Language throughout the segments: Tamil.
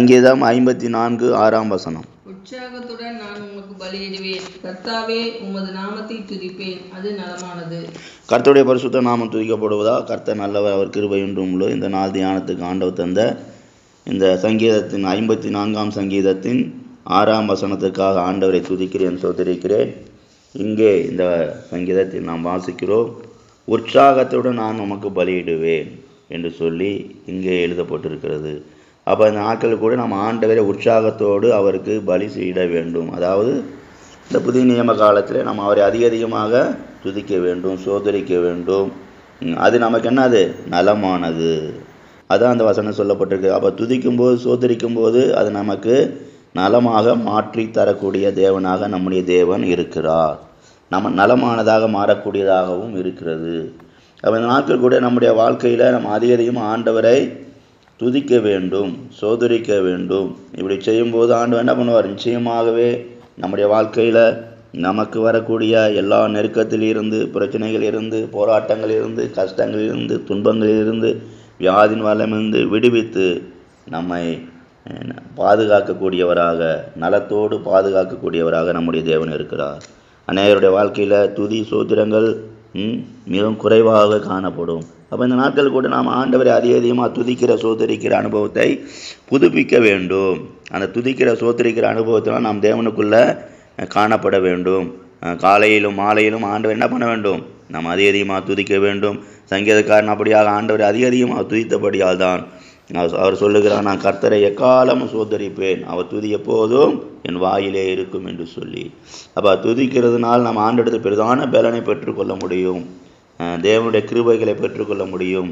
சங்கீதம் ஐம்பத்தி நான்கு ஆறாம் வசனம். உற்சாகத்துடன் நான் உமக்கு பலியிடுவேன். கர்த்தாவே உமது நாமத்தை துதிப்பேன். அது நலமானது. கர்த்தருடைய பரிசுத்த நாமம் துதிக்கப்படுவதா? கர்த்தர் நல்லவர் அவர் கிருபை என்றும் இந்த நாள் தியானத்துக்கு ஆண்டவர் தந்த இந்த சங்கீதத்தின் ஐம்பத்தி நான்காம் சங்கீதத்தின் ஆறாம் வசனத்துக்காக ஆண்டவரை துதிக்கிறேன் சோதரிக்கிறேன் இங்கே இந்த சங்கீதத்தில் நாம் வாசிக்கிறோம் உற்சாகத்துடன் நான் உமக்கு பலியிடுவேன் என்று சொல்லி இங்கே எழுதப்பட்டிருக்கிறது. அப்போ இந்த நாட்கள் கூட நம்ம ஆண்டவரை உற்சாகத்தோடு அவருக்கு பலி செய்ய வேண்டும். அதாவது இந்த புதிய நியம காலத்தில் நம்ம அவரை அதிக அதிகமாக துதிக்க வேண்டும் சோதரிக்க வேண்டும். அது நமக்கு என்னது? நலமானது. அதான் அந்த வசனம் சொல்லப்பட்டிருக்கு. அப்போ துதிக்கும் போது சோதரிக்கும் போது அது நமக்கு நலமாக மாற்றி தரக்கூடிய தேவனாக நம்முடைய தேவன் இருக்கிறார். நம்ம நலமானதாக மாறக்கூடியதாகவும் இருக்கிறது. அப்போ இந்த நாட்கள் கூட நம்முடைய வாழ்க்கையில் நம்ம அதிக அதிகமாக ஆண்டவரை துதிக்க வேண்டும் சோதரிக்க வேண்டும். இப்படி செய்யும்போது ஆண்டு என்ன பண்ணுவார்? நிச்சயமாகவே நம்முடைய வாழ்க்கையில் நமக்கு வரக்கூடிய எல்லா நெருக்கத்திலிருந்து பிரச்சனைகளிலிருந்து போராட்டங்களிலிருந்து கஷ்டங்களிலிருந்து துன்பங்களிலிருந்து வியாதின் வளமிருந்து விடுவித்து நம்மை பாதுகாக்கக்கூடியவராக நலத்தோடு பாதுகாக்கக்கூடியவராக நம்முடைய தேவன் இருக்கிறார். அநேகருடைய வாழ்க்கையில் துதி சோத்திரங்கள் மிகவும் குறைவாக காணப்படும். அப்போ இந்த நாட்கள் கூட நாம் ஆண்டவரை அதிக அதிகமாக துதிக்கிற சோதரிக்கிற அனுபவத்தை புதுப்பிக்க வேண்டும். அந்த துதிக்கிற சோதரிக்கிற அனுபவத்தெல்லாம் நாம் தேவனுக்குள்ளே காணப்பட வேண்டும். காலையிலும் மாலையிலும் ஆண்டவர் என்ன பண்ண வேண்டும்? நாம் அதிக அதிகமாக துதிக்க வேண்டும். சங்கீதக்காரன் அப்படியாக ஆண்டவரை அதிக அதிகமாக துதித்தபடியால் தான் அவர் அவர் சொல்லுகிறார் நான் கர்த்தரை எக்காலமும் சோதரிப்பேன். அவர் துதி எப்போதும் என் வாயிலே இருக்கும் என்று சொல்லி. அப்போ துதிக்கிறதுனால் நம்ம ஆண்டெடுத்து பெரிதான பலனை பெற்றுக்கொள்ள முடியும். தேவனுடைய கிருபைகளை பெற்றுக்கொள்ள முடியும்.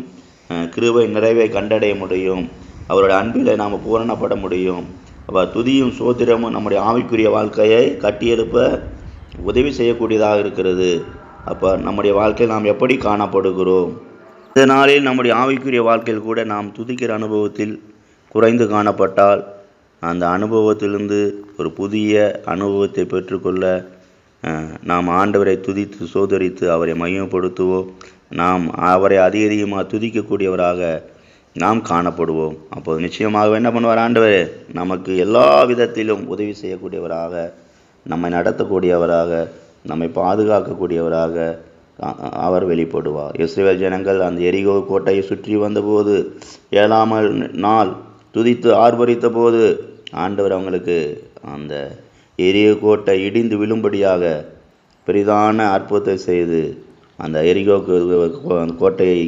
கிருபை நிறைவை கண்டடைய முடியும். அவருடைய அன்பில் நாம் பூரணப்பட முடியும். அப்போ துதியும் சோத்திரமும் நம்முடைய ஆவிக்குரிய வாழ்க்கையை கட்டியெழுப்ப உதவி செய்யக்கூடியதாக இருக்கிறது. அப்போ நம்முடைய வாழ்க்கையில் நாம் எப்படி காணப்படுகிறோம்? இதனாலே நம்முடைய ஆவிக்குரிய வாழ்க்கையில் கூட நாம் துதிக்கிற அனுபவத்தில் குறைந்து காணப்பட்டால் அந்த அனுபவத்திலிருந்து ஒரு புதிய அனுபவத்தை பெற்றுக்கொள்ள நாம் ஆண்டவரை துதித்து சோதரித்து அவரை மையப்படுத்துவோம் நாம் அவரை அதிக அதிகமாக துதிக்கக்கூடியவராக நாம் காணப்படுவோம். அப்போது நிச்சயமாக என்ன பண்ணுவார் ஆண்டவர்? நமக்கு எல்லா விதத்திலும் உதவி செய்யக்கூடியவராக நம்மை நடத்தக்கூடியவராக நம்மை பாதுகாக்கக்கூடியவராக அவர் வெளிப்படுவார். இஸ்ரேல் ஜனங்கள் அந்த எரிகோ கோட்டையை சுற்றி வந்தபோது ஏழாமல் நாள் துதித்து ஆர்ப்பரித்த போது ஆண்டவர் அவங்களுக்கு அந்த எரியோ கோட்டை இடிந்து விழும்படியாக பெரிதான அற்புதத்தை செய்து அந்த எரிகோ கோட்டையை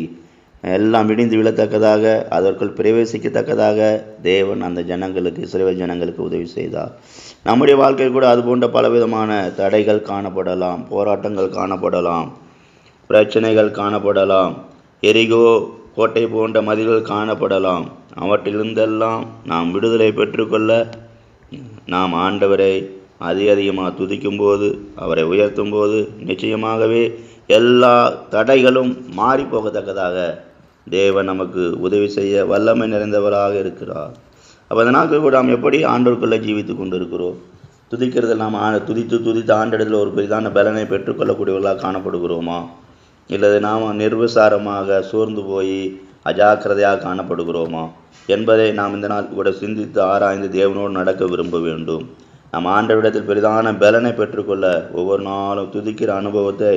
எல்லாம் இடிந்து விழத்தக்கதாக அதற்குள் பிரவேசிக்கத்தக்கதாக தேவன் அந்த ஜனங்களுக்கு இஸ்ரேல் ஜனங்களுக்கு உதவி செய்தார். நம்முடைய வாழ்க்கையில் கூட அது போன்ற பலவிதமான தடைகள் காணப்படலாம் போராட்டங்கள் காணப்படலாம் பிரச்சனைகள் காணப்படலாம் எரிகோ கோட்டை போன்ற மதில்கள் காணப்படலாம். அவற்றிலிருந்தெல்லாம் நாம் விடுதலை பெற்றுக்கொள்ள நாம் ஆண்டவரை அதிகமாக துதிக்கும்போது அவரை உயர்த்தும்போது நிச்சயமாகவே எல்லா தடைகளும் மாறி போகத்தக்கதாக தேவன் நமக்கு உதவி செய்ய வல்லமை நிறைந்தவராக இருக்கிறார். அப்போ அந்த நாட்கள் கூட நாம் எப்படி ஆண்டோருக்குள்ளே ஜீவித்து கொண்டிருக்கிறோம்? துதிக்கிறதில் நாம் ஆ- துதித்து துதித்து ஆண்டிடத்தில் ஒரு பெரிதான பலனை பெற்றுக்கொள்ளக்கூடியவர்களாக காணப்படுகிறோமா? இல்லது நாம் நிர்வசாரமாக சோர்ந்து போய் அஜாக்கிரதையாக காணப்படுகிறோமா? என்பதை நாம் இந்த நாள் கூட சிந்தித்து ஆராய்ந்து தேவனோடு நடக்க விரும்ப வேண்டும். நாம் ஆண்டவிடத்தில் பெரிதான பலனை பெற்றுக்கொள்ள ஒவ்வொரு நாளும் துதிக்கிற அனுபவத்தை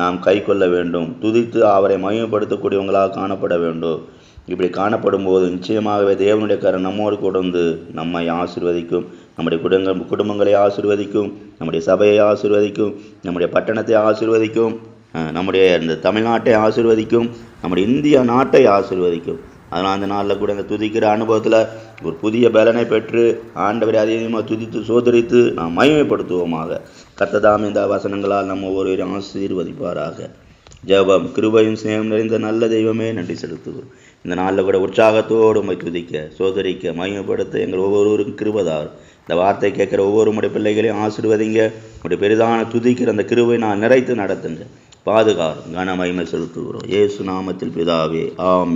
நாம் கை கொள்ள வேண்டும். துதித்து அவரை மையப்படுத்தக்கூடியவங்களாக காணப்பட வேண்டும். இப்படி காணப்படும் போது நிச்சயமாகவே தேவனுடைய கரம் நம்மோடு கொடுந்து நம்மை ஆசிர்வதிக்கும். நம்முடைய குடும்ப குடும்பங்களை ஆசிர்வதிக்கும். நம்முடைய சபையை ஆசிர்வதிக்கும். நம்முடைய பட்டணத்தை ஆசிர்வதிக்கும். நம்முடைய இந்த தமிழ்நாட்டை ஆசிர்வதிக்கும். நம்முடைய இந்திய நாட்டை ஆசிர்வதிக்கும். அதனால் அந்த நாளில் கூட இந்த துதிக்கிற அனுபவத்தில் ஒரு புதிய பலனை பெற்று ஆண்டவரை அதிகமாக துதித்து சோதரித்து நாம் மகிமைப்படுத்துவோமாக. கத்ததாம் இந்த வசனங்களால் நம்ம ஒவ்வொருவரும் ஆசீர்வதிப்பாராக. ஜெபம் கிருபையும் சேவம் நிறைந்த நல்ல தெய்வமே நன்றி செலுத்துவோம் இந்த நாளில் கூட உற்சாகத்தோடு உண்மை துதிக்க சோதரிக்க மகிமைப்படுத்த எங்கள் ஒவ்வொருவருக்கும் கிருபதார் இந்த வார்த்தை கேட்குற ஒவ்வொரு உடைய பிள்ளைகளையும் ஆசீர்வதிங்க. உடைய பெரிதான துதிக்கிற அந்த கிருவை நான் நிறைத்து நடத்துங்க. பாதுகார் கன மகிமை செலுத்துகிறோம். இயேசு நாமத்தில் பிதாவே ஆம்